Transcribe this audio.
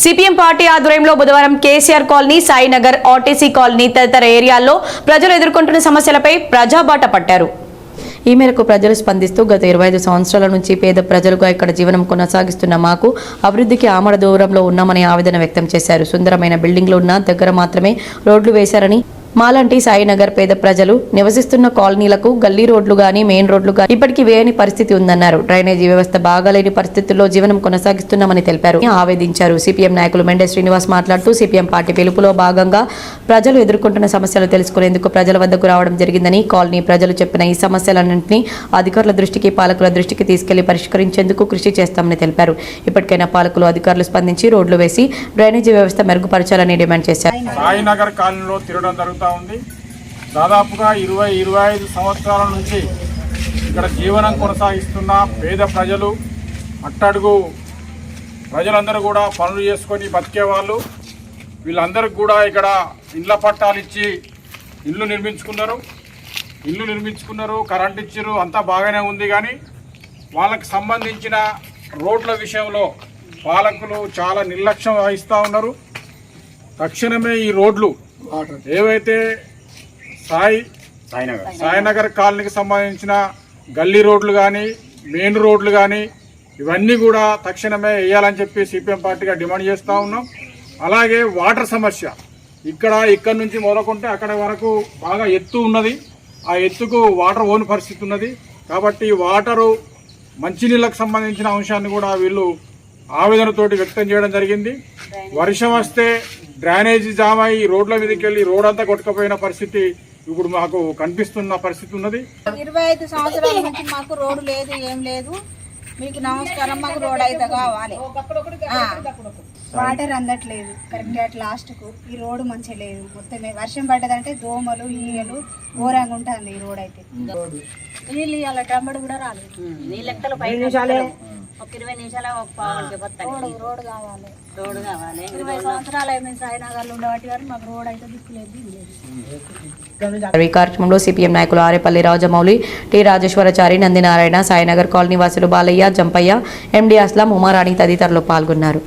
CPM party ఆధ్వర్యంలో బుధవారం KCR colony Sainagar RTC colony తదితర ఏరియాల్లో ప్రజలు ఎదుర్కొంటున్న సమస్యలపై ప్రజాబాట పట్టారు. ఈ మేరకు ప్రజలు స్పందిస్తూ గత ఇరవై ఐదు సంవత్సరాల నుంచి పేద ప్రజలుగా ఇక్కడ జీవనం కొనసాగిస్తున్న మాకు అభివృద్ధికి ఆమడ దూరంలో ఉన్నామని ఆవేదన వ్యక్తం చేశారు. సుందరమైన బిల్డింగ్లు ఉన్న దగ్గర మాత్రమే రోడ్లు వేశారని మాలాంటి సాయినగర్ పేద ప్రజలు నివసిస్తున్న కాలనీలకు గల్లీ రోడ్లు గాని మెయిన్ రోడ్లు గాని ఇప్పటికీ వేయని పరిస్థితి ఉందన్నారు. డ్రైనేజీ వ్యవస్థ బాగాలేని పరిస్థితుల్లో జీవనం కొనసాగిస్తున్నామని తెలిపారు. ఆవేదించారు సిపిఎం నాయకులు మెండే శ్రీనివాస్ మాట్లాడుతూ సిపిఎం పార్టీ పిలుపులో భాగంగా ప్రజలు ఎదుర్కొంటున్న సమస్యలు తెలుసుకునేందుకు ప్రజల వద్దకు రావడం జరిగిందని కాలనీ ప్రజలు చెప్పిన ఈ సమస్యలన్నింటినీ అధికారుల దృష్టికి పాలకుల దృష్టికి తీసుకెళ్ళి పరిష్కరించేందుకు కృషి చేస్తామని తెలిపారు. ఇప్పటికైనా పాలకులు అధికారులు స్పందించి రోడ్లు వేసి డ్రైనేజీ వ్యవస్థ మెరుగుపరచాలని డిమాండ్ చేశారు. జరుగుతూ ఉంది. దాదాపుగా ఇరవై ఇరవై ఐదు సంవత్సరాల నుంచి ఇక్కడ జీవనం కొనసాగిస్తున్న పేద ప్రజలు అట్టడుగు ప్రజలందరూ కూడా పనులు చేసుకొని బతికే వాళ్ళు వీళ్ళందరికీ కూడా ఇక్కడ ఇండ్ల పట్టాలు ఇచ్చి ఇల్లు నిర్మించుకున్నారు. ఇల్లు నిర్మించుకున్నారు కరెంట్ ఇచ్చారు అంతా బాగానే ఉంది కానీ వాళ్ళకి సంబంధించిన రోడ్ల విషయంలో పాలకులు చాలా నిర్లక్ష్యం వహిస్తూ ఉన్నారు. తక్షణమే ఈ రోడ్లు ఏవైతే సాయి సాయినగర్. సాయినగర్ కాలనీకి సంబంధించిన గల్లీ రోడ్లు కానీ మెయిన్ రోడ్లు కానీ ఇవన్నీ కూడా తక్షణమే వేయాలని చెప్పి సిపిఎం పార్టీగా డిమాండ్ చేస్తూ ఉన్నాం. అలాగే వాటర్ సమస్య. ఇక్కడ ఇక్కడ నుంచి మొదలుకుంటే అక్కడ వరకు బాగా ఎత్తు ఉన్నది. ఆ ఎత్తుకు వాటర్ ఓని పరిస్థితి ఉన్నది. కాబట్టి వాటరు మంచినీళ్ళకు సంబంధించిన అంశాన్ని కూడా వీళ్ళు ఆవేదనతోటి వ్యక్తం చేయడం జరిగింది. వర్షం వస్తే డ్రైనేజీ జామ్ అయ్యి రోడ్ల మీదకి వెళ్ళి రోడ్ అంతా కొట్టుకుపోయిన పరిస్థితి ఇప్పుడు మాకు కనిపిస్తున్న పరిస్థితి ఉన్నది. ఇరవై ఐదు సంవత్సరాల నుంచి మాకు రోడ్డు లేదు ఏం లేదు. మీకు నమస్కారం మాకు రోడ్ అయితే కావాలి. వాటర్ అందట్లేదు. కరెక్ట్ లాస్ట్కు ఈ రోడ్డు మంచిగా లేదు. మొత్తమే వర్షం పడ్డదంటే దోమలు ఈగలు ఘోరంగా ఉంటుంది ఈ రోడ్ అయితే. నీళ్ళు ఇవాళ కూడా రాలేదు. నీ లెక్కలు పై నిమిషాలే. ఒక ఇరవై నిమిషాలు ఒక పావు గంట రోడ్ రోడ్ కావాలి. రోడ్డు కావాలి. ఇరవై సంవత్సరాలు అయిపోయింది సాయినగర్లో ఉండబట్టి కానీ మాకు రోడ్ అయితే దిక్కులేదు కార్యక్రమంలో సిపిఎం నాయకులు ఆరేపల్లి రాజమౌళి టి రాజేశ్వరచారి నందినారాయణ సాయినగర్ కాలనీ వాసులు బాలయ్య జంపయ్య ఎండి అస్లాం ఉమారాణి తదితరులు పాల్గొన్నారు.